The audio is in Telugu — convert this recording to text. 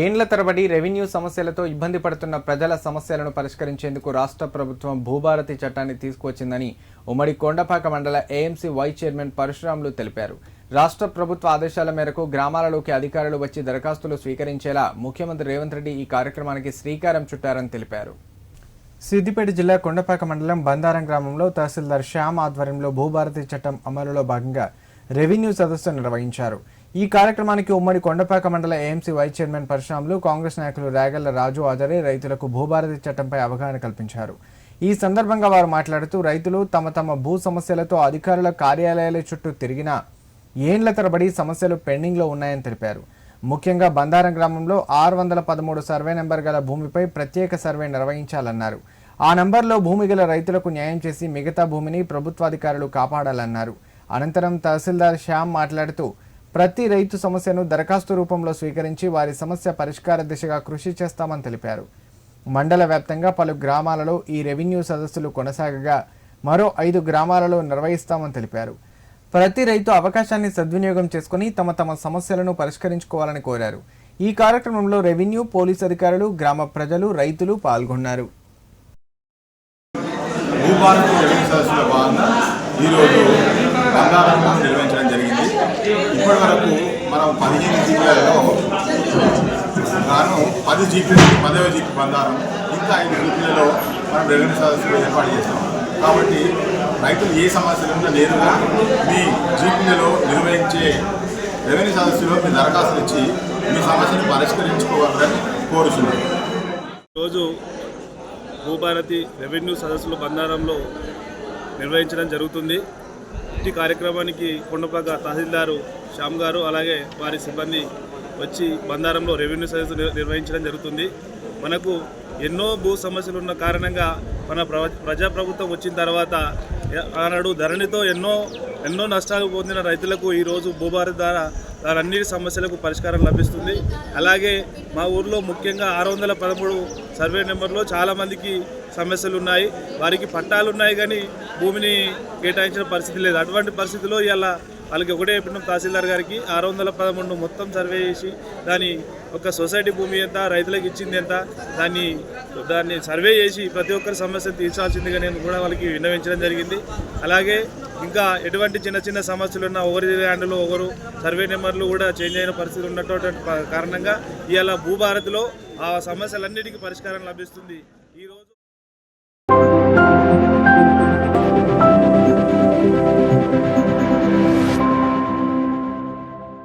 ఏండ్ల తరబడి రెవెన్యూ సమస్యలతో ఇబ్బంది పడుతున్న ప్రజల సమస్యలను పరిష్కరించేందుకు రాష్ట్ర ప్రభుత్వం భూభారతి చట్టాన్ని తీసుకువచ్చిందని ఉమ్మడి కొండపాక మండల ఏఎంసీ వైస్ చైర్మన్ పరశురాములు తెలిపారు. రాష్ట్ర ప్రభుత్వ ఆదేశాల మేరకు గ్రామాలలోకి అధికారులు వచ్చి దరఖాస్తులు స్వీకరించేలా ముఖ్యమంత్రి రేవంత్ రెడ్డి ఈ కార్యక్రమానికి శ్రీకారం చుట్టారని తెలిపారు. సిద్దిపేట జిల్లా కొండపాక మండలం బందారం గ్రామంలో తహసీల్దార్ శ్యామ్ ఆధ్వర్యంలో భూభారతి చట్టం అమలులో భాగంగా రెవెన్యూ సదస్సు నిర్వహించారు. ఈ కార్యక్రమానికి ఉమ్మడి కొండపాక మండల AMC vice chairman Parashuramulu Congress నాయకులు రాగల్ల రాజు హాజరై రైతులకు భూభారతి చట్టంపై అవగాహన కల్పించారు. ఈ సందర్భంగా వారు మాట్లాడుతూ రైతులు తమ తమ భూ సమస్యలతో అధికారుల కార్యాలయాల చుట్టూ తిరిగినా ఏండ్ల తరబడి సమస్యలు పెండింగ్లో ఉన్నాయని తెలిపారు. ముఖ్యంగా బందారం గ్రామంలో ఆరు వందల పదమూడు సర్వే నెంబర్ గల భూమిపై ప్రత్యేక సర్వే నిర్వహించాలన్నారు. ఆ నంబర్లో భూమి గల రైతులకు న్యాయం చేసి మిగతా భూమిని ప్రభుత్వాధికారులు కాపాడాలన్నారు. అనంతరం తహసీల్దార్ శ్యామ్ మాట్లాడుతూ ప్రతి రైతు సమస్యను దరఖాస్తు రూపంలో స్వీకరించి వారి సమస్య పరిష్కార దిశగా కృషి చేస్తామని తెలిపారు. మండల వ్యాప్తంగా పలు గ్రామాలలో ఈ రెవెన్యూ సదస్సులు కొనసాగగా మరో ఐదు గ్రామాలలో నిర్వహిస్తామని తెలిపారు. ప్రతి రైతు అవకాశాన్ని సద్వినియోగం చేసుకుని తమ తమ సమస్యలను పరిష్కరించుకోవాలని కోరారు. ఈ కార్యక్రమంలో రెవెన్యూ పోలీస్ అధికారులు గ్రామ ప్రజలు రైతులు పాల్గొన్నారు. ఈరోజు ఇప్పటి వరకు మనం పదిహేను జీపీలలో గాను పది జీపీలు పదవ జీపీ బంధారం ఇంకా ఐదు జీపీలలో మనం రెవెన్యూ సదస్సులు ఏర్పాటు చేస్తాం కాబట్టి రైతులు ఏ సమస్యలు నేరుగా మీ జీపీలలో నిర్వహించే రెవెన్యూ సదస్సులో మీ దరఖాస్తులు ఇచ్చి మీ సమస్యను పరిష్కరించుకోవాలని కోరుతున్నాను రోజు భూభారతి రెవెన్యూ సదస్సులు బండారంలో నిర్వహించడం జరుగుతుంది. ఈ కార్యక్రమానికి కొండపాక తహసీల్దారు శ్యామ్ గారు అలాగే వారి సిబ్బంది వచ్చి బందారంలో రెవెన్యూ సర్వీస్ నిర్వహించడం జరుగుతుంది. మనకు ఎన్నో భూ సమస్యలు ఉన్న కారణంగా మన ప్ర- ప్రజాప్రభుత్వం వచ్చిన తర్వాత ఆనాడు ధరణితో ఎన్నో ఎన్నో నష్టాలు పొందిన రైతులకు ఈరోజు భూభారతి ద్వారా అన్నిటి సమస్యలకు పరిష్కారం లభిస్తుంది. అలాగే మా ఊర్లో ముఖ్యంగా ఆరు వందల పదమూడు సర్వే నెంబర్లో చాలామందికి సమస్యలు ఉన్నాయి. వారికి పట్టాలు ఉన్నాయి కానీ భూమిని కేటాయించిన పరిస్థితి లేదు. అటువంటి పరిస్థితిలో ఇలా వాళ్ళకి ఒకటే చెప్పినాం తహసీల్దార్ గారికి ఆరు వందల పదమూడు మొత్తం సర్వే చేసి దాని ఒక సొసైటీ భూమి ఎంత రైతులకు ఇచ్చింది ఎంత దాన్ని దాన్ని సర్వే చేసి ప్రతి ఒక్కరి సమస్యను తీర్చాల్సిందిగా నేను కూడా వాళ్ళకి విన్నవించడం జరిగింది. అలాగే ఇంకా ఎటువంటి చిన్న చిన్న సమస్యలు ఉన్న ఒకరి హ్యాండ్లో ఒకరు సర్వే నెంబర్లు కూడా చేంజ్ అయిన పరిస్థితి ఉన్నటువంటి కారణంగా ఇవాళ భూభారత్లో ఆ సమస్యలన్నిటికీ పరిష్కారం లభిస్తుంది. ఈరోజు